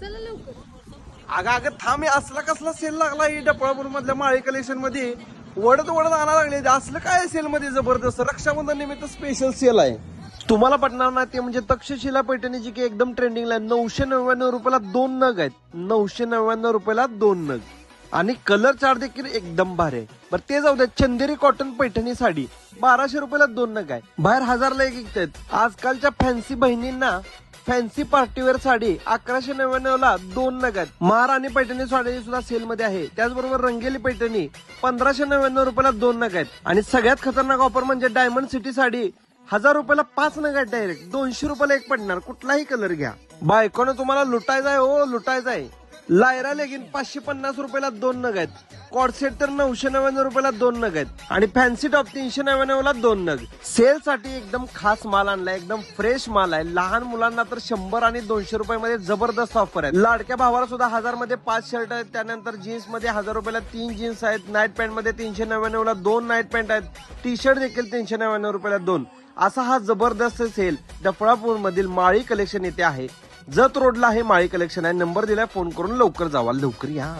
चला लवकर. अगं अगं थांब हे असला कसला सेल लागला डपळापूर मधल्या माळी कलेक्शनमध्ये वडत वडत आणा लागले असलं काय सेल मध्ये जबरदस्त? रक्षाबंधन निमित्त स्पेशल सेल आहे. तुम्हाला पटणार ना ते म्हणजे तक्षशिला पैठणीची की एकदम ट्रेंडिंगला आहे नऊशे नव्याण्णव रुपयाला दोन नग आहेत. नऊशे नव्याण्णव रुपयाला दोन नग. आणि कलर चार देखील एकदम भारी आहे. बरं ते जाऊ द्या. चंदेरी कॉटन पैठणी साडी. बाराशे रुपयाला दोन नग आहे. बाहेर हजारला एक आहेत. आजकालच्या फॅन्सी बहिणींना फॅन्सी पार्टीवेअर साडी अकराशे नव्याण्णव ला दोन नग आहेत. आणि पैठणी साडी सुद्धा सेल मध्ये आहे. त्याचबरोबर रंगेली पैठणी पंधराशे नव्याण्णव रुपयाला दोन नग आहेत. आणि सगळ्यात खतरनाक ऑफर म्हणजे डायमंड सिटी साडी हजार रुपयाला पाच नग डायरेक्ट दोनशे रुपयाला एक पडणार. कुठलाही कलर घ्या. बायकोनं तुम्हाला लुटायचा आहे हो लुटायचा आहे लायरा लेगिन पाचशे पन्नास रुपयाला दोन नग आहेत. कॉडसेट तर नऊशे नव्याण्णव रुपयाला दोन नग आहेत. आणि फॅन्सी टॉप तीनशे नव्याण्णवला दोन नग. सेल साठी एकदम खास माल आणलाय एकदम फ्रेश माल आहे. लहान मुलांना तर शंभर आणि दोनशे रुपयामध्ये जबरदस्त ऑफर आहे लाडक्या भावाला सुद्धा हजारमध्ये पाच शर्ट आहेत. त्यानंतर जीन्समध्ये हजार रुपयाला तीन जीन्स आहेत. नाईट पॅन्टमध्ये तीनशे नव्याण्णवला दोन नाईट पॅन्ट आहेत. टी शर्ट देखील तीनशे नव्याण्णव रुपयाला दोन. असा हा जबरदस्त सेल डफळापूर मधील माळी कलेक्शन येथे आहे. जत रोडला हे माळी कलेक्शन आहे. नंबर दिलाय फोन करून लवकर जावा. लवकर या.